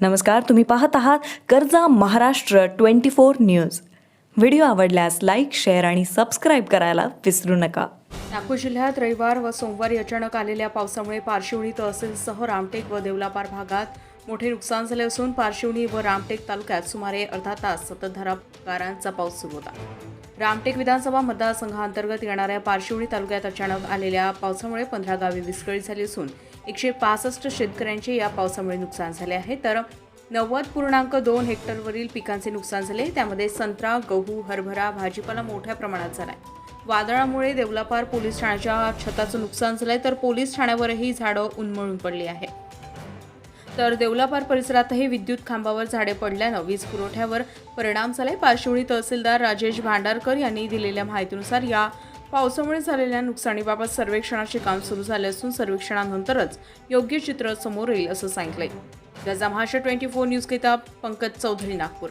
नमस्कार तुम्ही पाहत आहात कर्जा Maharashtra twenty four news. Video आवडल्यास लाईक शेअर आणि सबस्क्राईब करायला विसरू नका. नागपूर जिल्ह्यात रविवार व सोमवारी अचानक आलेल्या पावसामुळे पारशिवणी तहसीलसह रामटेक व देवलापार भागात मोठे नुकसान झाले असून पारशिवणी व रामटेक तालुक्यात सुमारे अर्धा तास सततधारा गारांचा पाऊस सुरू होता. रामटेक विधानसभा मतदारसंघांतर्गत येणाऱ्या पारशिवणी तालुक्यात अचानक आलेल्या पावसामुळे पंधरा गावे विस्कळीत झाली असून एकशे पासष्ट शेतकऱ्यांचे या पावसामुळे नुकसान झाले आहे. तर नव्वद पूर्णांक दोन हेक्टरवरील पिकांचे नुकसान झाले. त्यामध्ये संत्रा गहू हरभरा भाजीपाला मोठ्या प्रमाणात झालाय. वादळामुळे देवलापार पोलीस ठाण्याच्या छताचं नुकसान झालंय. तर पोलीस ठाण्यावरही झाडं उन्मळून पडली आहे तर देवलापार परिसरातही विद्युत खांबावर झाडे पडल्यानं वीज पुरवठ्यावर परिणाम झालाय. पार्श्वनी तहसीलदार राजेश भांडारकर यांनी दिलेल्या माहितीनुसार या पावसामुळे झालेल्या नुकसानीबाबत सर्वेक्षणाचे काम सुरू झाले असून सर्वेक्षणानंतरच योग्य चित्र समोर येईल असं सांगितलंय. गजा महाराष्ट्र ट्वेंटी फोर न्यूजकरिता पंकज चौधरी नागपूर.